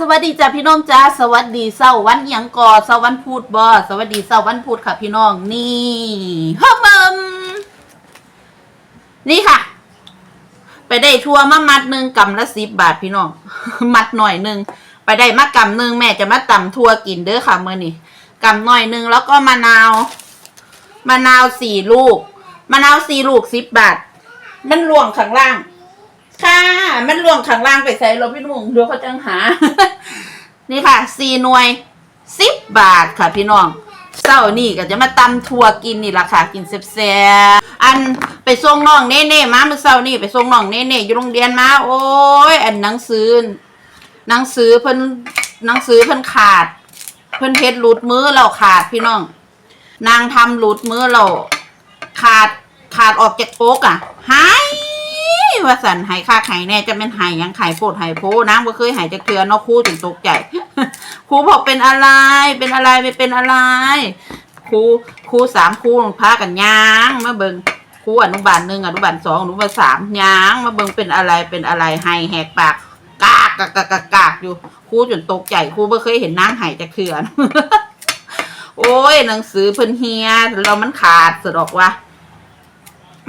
สวัสดีจ้าพี่น้องจ้าสวัสดีเสาวันหยังก่อเสาร์วันพูดบอสวัสดีเสาวันพูดค่ะพี่น้องนี่ฮัมมมนี่ค่ะ ไปได้ทัวร์มามัดหนึ่งกำละสิบบาทพี่น้อง มัดหน่อยหนึ่งไปได้มากำหนึ่งแม่จะมาตำทัวร์กินเด้อค่ะเมื่อนี่กำหน่อยหนึ่งแล้วก็มะนาวมะนาวสี่ลูกมะนาวสี่ลูกสิบบาท มันรวงข้างล่าง ค่ะ มันรวงข้างล่างไปใส่รถพี่นุ่งเดี๋ยวเขาจังหา นี่ค่ะสี่หน่วยสิบบาทค่ะพี่น้องเช้านี่ก็จะมาตำทัวกินนี่ราคากินแซ่บๆอันไปส่งน้องเน่เน่มาเมื่อเช้านี่ไปส่งน้องเน่เน่อยู่โรงเรียนมา โอ้ยอันหนังสือหนังสือเพิ่นหนังสือเพิ่นขาด เพิ่นเฮ็ดหลุดมือเราขาดพี่น้อง นางทำหลุดมือเราขาดขาดออกจากโป๊กอะหาย ว่าสันหายค่าไข่แน่จะเป็นหายยังไข่โพดหายโพนางบ่เคยหายจากเทือเนอกครู่ถึงตกใจครูบอกเป็นอะไร เป็นอะไรไม่เป็นอะไรครูครูสามครูพากันย่างมาเบิงครูอนุบาลหนึ่งอนุบาลสองอนุบาลสามย่างมาเบิงเป็นอะไรเป็นอะไรหายแหกปากกากกากกากกากอยู่ครูจนตกใจครูบ่เคยเห็นนางหายจากเทือโอ้ยหนังสือเพิ่นเฮียเรามันขาดสะดอกว่า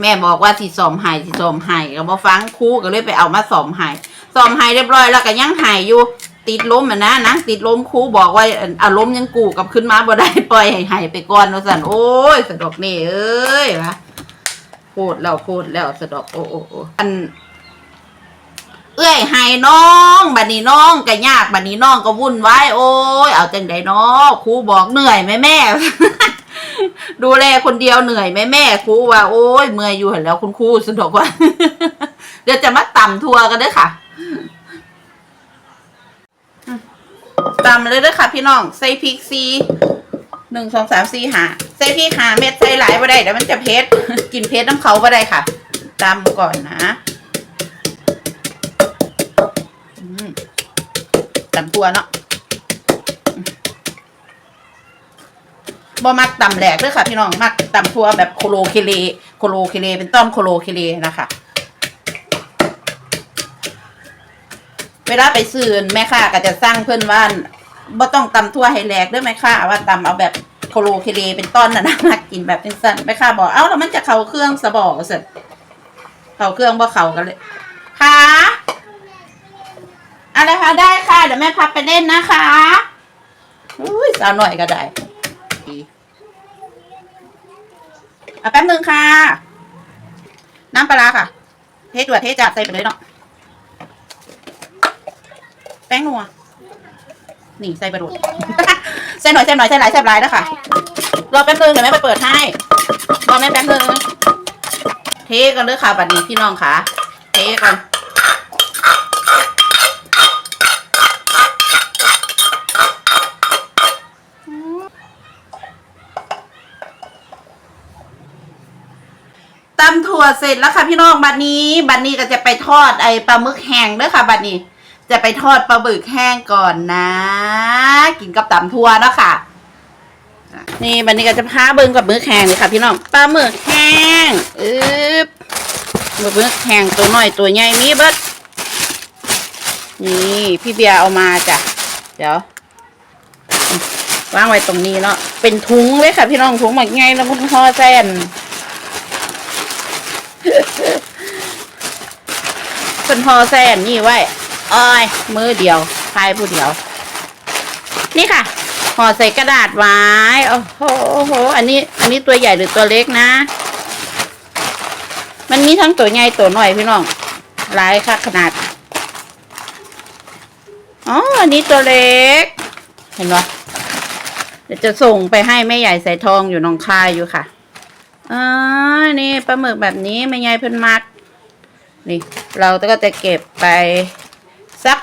แม่บอกว่าสิสอมหายสิสอมหายก็บ่ฟังครูก็เลยไปเอามาสอมหายสอมหายเรียบร้อยแล้วก็ยังหายอยู่ ติดล้มอะนะนางติดล้มครูบอกว่าอารมณ์ยังกูกับขึ้นมาบ่ได้ปล่อยให้หายไปก่อนว่าซั่นโอ้ยสะดอกนี่เอ้ยวะพูดแล้วพูดแล้วสะดอกโอ้โอ้โอ้อันเอื้อยให้น้องบัดนี้น้องก็ยากบัดนี้น้องก็วุ่นวายโอ้ยเอาจังไดเนาะครูบอกเหนื่อยไหมแม่ ดูแลคนเดียวเหนื่อยไหมแม่ครูว่า โอ้ยเมื่อยอยู่เห็นแล้วคุณครูสะดอกว่า เดี๋ยวจะมาต่ำทัวร์กันด้อค่ะตำเลยด้อค่ะ พี่น้องใส่พริกซีหนึ่งสองสามสี่หาใส่พริกหาเม็ดใส่หลายบ่ได้เดี๋ยวมันจะเผ็ดกินเผ็ดน้ำเขาบ่ได้ค่ะตำก่อนนะตำตัวเนาะอืม บ่มักตำแหลกเด้วยค่ะ พี่น้องมักตำทัวแบบโคโลเคเลโคโลเคเลเป็นต้อมโคโลเคเลนะคะเวลาไปซื้อแม่ค้าก็จะสั่งเพื่อนว่าบ่ต้องตำทั่วให้แหลกเด้วยแม่ค้าว่าตำเอาแบบโคโลเคเลเป็นต้นน่ะนะมักกินแบบสั้นๆแม่ค้าบอกเอ้าแล้วมันจะเข้าเครื่องสะบอกเสร็จเข้าเครื่องบ่เข้ากันเลยค่ะอะไรคะได้ค่ะ เดี๋ยวแม่พับไปเล่นนะคะอุ้ยสาวหน่อยก็ได้เอาแป๊บนึงค่ะ น้ำปลาร้าค่ะ เทจั่วเทจัดใส่ไปเลยเนาะแป้งนัวนี่ใส่ไปดูใส่หน่อยใส่หน่อยใส่หลายใส่หลายนะคะรอแป๊บนึงเดี๋ยวแม่ไปเปิดให้รอแม่แป๊บนึงเทกันเลยค่ะบัดนี้พี่น้องค่ะเทกัน ตำถั่วเสร็จแล้วค่ะพี่น้องบัดนี้บัดนี้ก็จะไปทอดไอปลาหมึกแห้งเด้อค่ะบัดนี้ จะไปทอดปลาหมึกแห้งก่อนนะ กินกับตำถั่วเนาะค่ะ นี่บัดนี้ก็จะพาเบิ่งกับหมึกแห้งเลยค่ะ พี่น้องปลาหมึกแห้งอึ๊บหมึกแห้งตัวน้อยตัวใหญ่มีเบิดนี่พี่เบียร์เอามาจ้ะเดี๋ยววางไว้ตรงนี้เนาะเป็นถุงเลยค่ะ พี่น้องถุงหมักไงแล้วมันห่อแซน เป็นพอแซนนี่ไว้อ้อยมือเดียวพายผู้เดียว นี่ค่ะห่อใส่กระดาษไว้โอ้โหโอ้โห อันนี้ อันนี้ตัวใหญ่หรือตัวเล็กนะ มันมีทั้งตัวใหญ่ตัวน้อยพี่น้องหลายค่ะขนาดอ๋ออันนี้ตัวเล็ก เห็นไหมเดี๋ยวจะส่งไปให้แม่ใหญ่ใส่ทองอยู่หนองคายอยู่ค่ะอ่านี่ปลาหมึกแบบนี้แม่ใหญ่เพิ่นมักนี่ เราก็จะเก็บไปสัก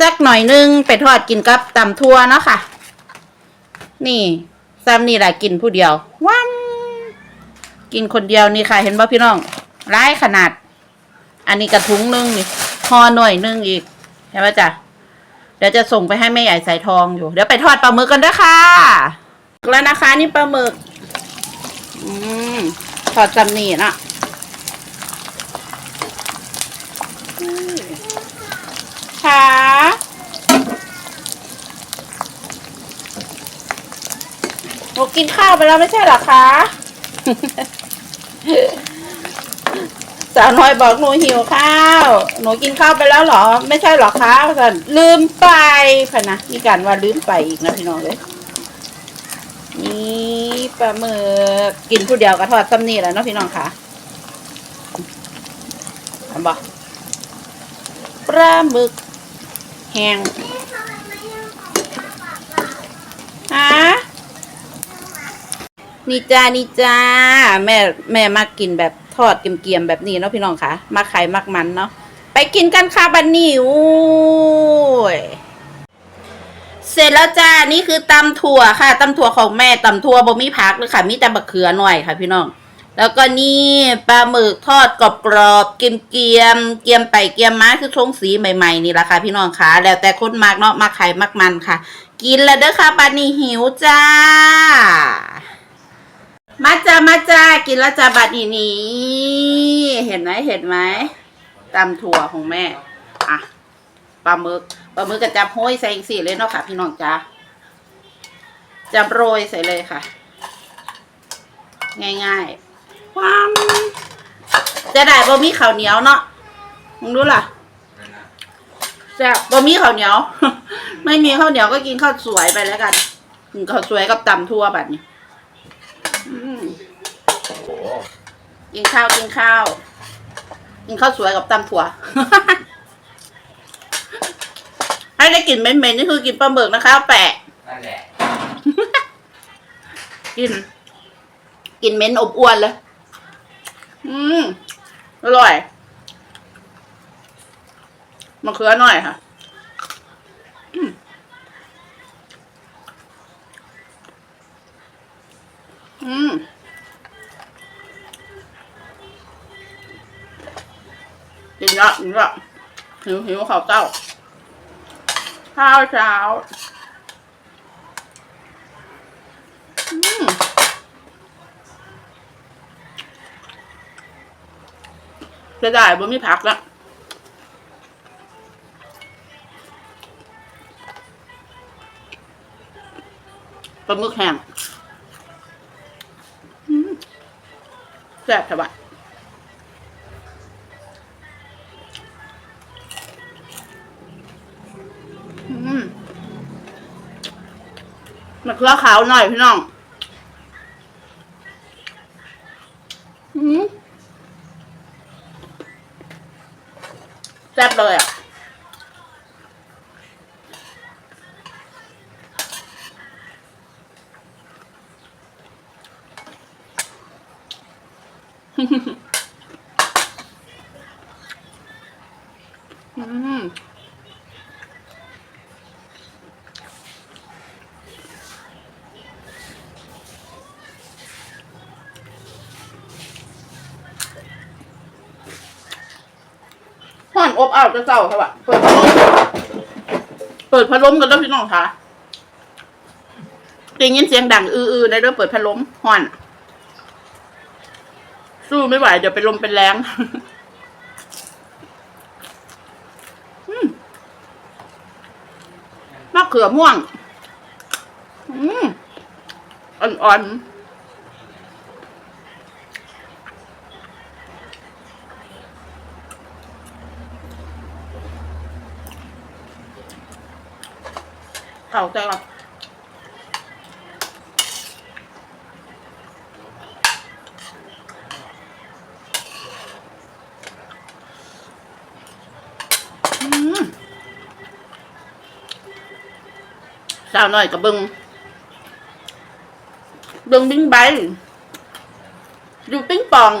สักหน่อยนึงไปทอดกินกับตำทั่วเนาะค่ะ นี่ซ้ำนี่แหละกินผู้เดียวว้ามกินคนเดียวนี่ค่ะ เห็นป่ะพี่น้องร้ายขนาด อันนี้กระทุงนึงนี่ห่อหน่อยนึงอีกเห็นป่ะจ๊ะเดี๋ยวจะส่งไปให้แม่ใหญ่ใส่ทองอยู่ เดี๋ยวไปทอดปลาหมึกกันด้วยค่ะ แล้วนะคะนี่ปลาหมึก อืมทอดจำนี่นะ ขาหนูกินข้าวไปแล้วไม่ใช่หรอคะสาวน้อยบอกหนูหิวข้าว หนูกินข้าวไปแล้วหรอ ไม่ใช่หรอคะสันลืมไปพนะนี่กันว่าลืมไปอีกนะพี่น้องเลยนี่ปลาหมึกกินผู้เดียวกระทอดซ้ำนี่แหละเนาะพี่น้องค่ะทำบ่ ปลาหมึกแห้งฮะนี่จ้านี่จ้า แม่แม่มากินแบบทอดเกรียมๆแบบนี้เนาะพี่น้องค่ะมาไข่มักมันเนาะไปกินกันค่ะบันนี่โอ้ยเสร็จแล้วจ้า นี่คือตำถั่วค่ะตำถั่วของแม่ตำถั่วบ่มีผักเลยค่ะ มีแต่บะเขือหน่อยค่ะพี่น้อง แล้วก็นี่ปลาหมึกทอดกรอบกรอบๆเกียมเกียมเกียมไปเกียมมาคือชงสีใหม่ๆนี่ละค่ะพี่น้องค่ะ แล้วแต่คนมากเนาะมาไข่มักมันค่ะ กินแล้วเด้อค่ะปานี่หิวจ้า มาจ้ามาจ้ากินแล้วจ้าบัดนี้นี่เห็นไหมเห็นไหมตำถั่วของแม่อะปลาหมึกปลาหมึกก็จับห้อยใส่สี่เลยเนาะค่ะ พี่น้องจ้าจับโรยใส่เลยค่ะ ง่ายๆ ความจะได้บะหมี่ข้าวเหนียวเนาะมึงดูล่ะจะบะหมี่ข้าวเหนียว ไม่มีข้าวเหนียวก็กินข้าวสวยไปแล้วกันกินข้าวสวยกับตำทั่วแบบนี้อืมกินข้าวกินข้าว กินข้าวสวยกับตำถั่วให้ได้กลิ่นเหม็นๆนี่คือกินปลาหมึกนะคะแปะนั่นแหละกิน กินเหม็นอบอวนเลย อืมอร่อยมะเขือหน่อยค่ะอืมอืมกินเยอะกินเยอะหิวหิวข้าวเต้าข้าวเช้า อืม จะได้บ่มีผักละปลาหมึกแห้งแซ่บสบายอืมมะเขือขาวหน่อยพี่น้อง อืมแซ่บเลยอะอืมห่ อนอบอ้าวจะเศร้าใช่ปะเปิดพัดลมเปิดพัดลมกันแล้วพี่น้องค่ะได้ยินเสียงดังอื้อๆในเรื่องเปิดพัดลมห่อน สู้ไม่ไหวเดี๋ยวเป็นลมเป็นแรงอืมมะเขือม่วง อืมอ่อนๆ เข้าใจก่อนอืมสาวหน่อยกับเบิงเบิงบิ้งใบอยู่ปิ้งปอง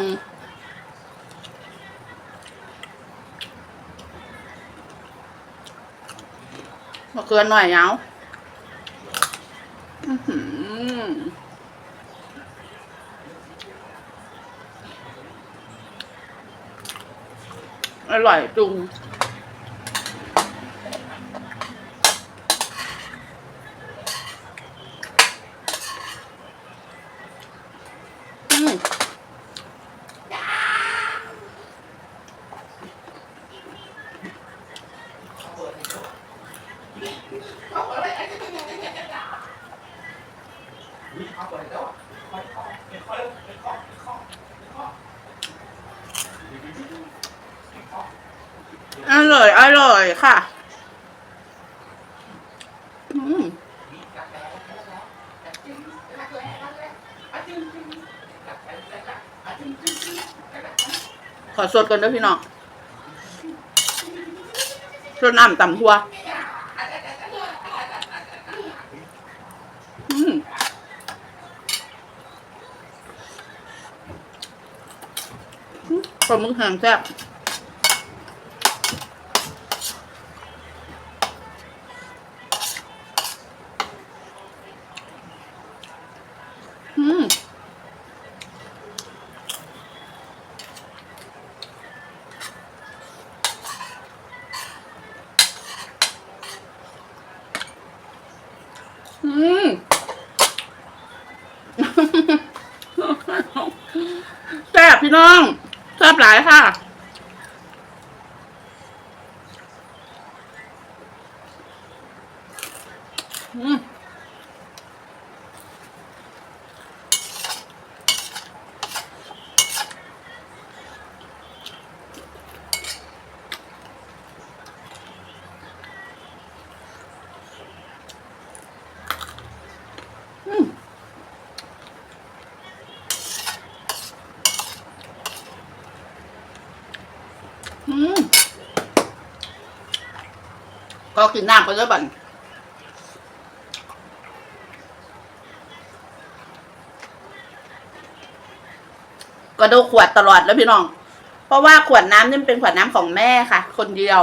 มะเขือหน่อยเอา อร่อยจุง อร่อย อร่อยค่ะขอสดก่อนด้วยพี่น้องสดน้ำต่ำหัว ปลาหมึกแห้งแซ่บอืมอืมแซ่บพี่น้อง แซ่บหลายค่ะ ก็กินน้ำไปด้วยบันก็ดูขวดตลอดแล้วพี่น้อง เพราะว่าขวดน้ำนี่เป็นขวดน้ำของแม่ค่ะ คนเดียว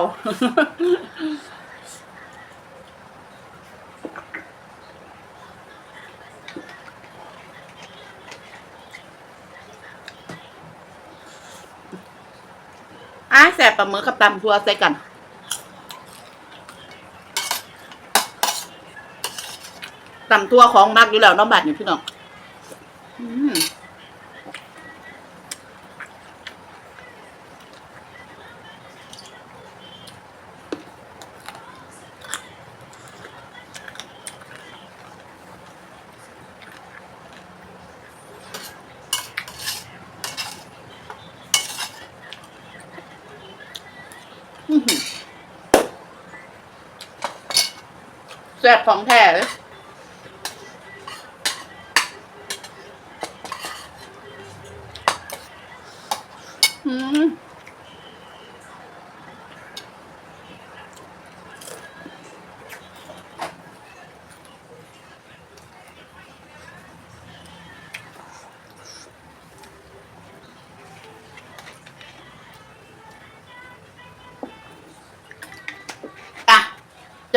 อ้าแสบปลาหมึกกับตำทัวใส่กัน ตำทัวของมากอยู่แล้วน้องบัดนี่พี่น้องอืมแซ่บของแท้เลย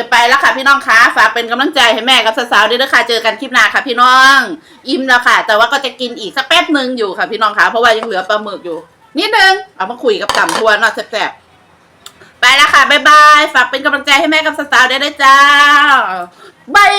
จะไปแล้วค่ะพี่น้องคะฝากเป็นกำลังใจให้แม่กับสาวๆด้วยนะคะเจอกันคลิปหน้าค่ะพี่น้อง อิ่มแล้วค่ะ แต่ว่าก็จะกินอีกสักแป๊บหนึ่งอยู่ค่ะพี่น้องคะเพราะว่ายังเหลือปลาหมึกอยู่ นิดนึงเอามาคุยกับต่ำทัวร์นาะแซ่บๆไปแล้วค่ะบ๊ายบายฝากเป็นกำลังใจให้แม่กับสาวๆด้วยนะจ้าบาย